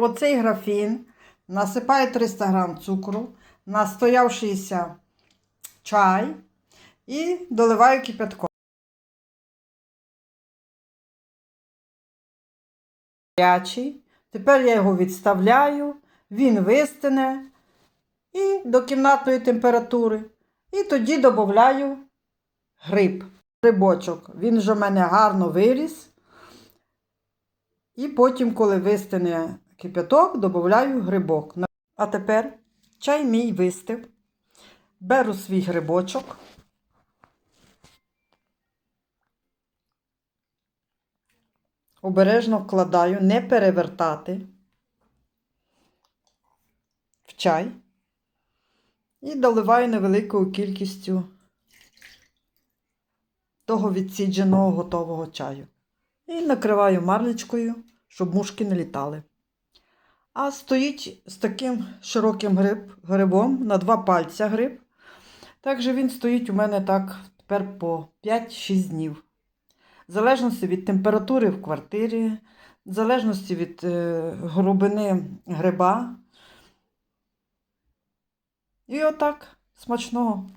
Оцей графін насипаю 300 грам цукру, настоявшийся чай і доливаю кипятком. Тепер я його відставляю, він вистине і до кімнатної температури. І тоді додаю гриб, грибочок. Він вже в мене гарно виріс. І потім, коли вистине кипяток, додаю грибок. А тепер чай мій вистив. Беру свій грибочок. Обережно вкладаю, не перевертати в чай і доливаю невеликою кількістю того відсідженого готового чаю. І накриваю марлечкою, щоб мушки не літали. А стоїть з таким широким гриб, грибом на два пальця гриб. Також він стоїть у мене так тепер по 5-6 днів. В залежності від температури в квартирі, в залежності від е, глибини гриба. І отак смачного.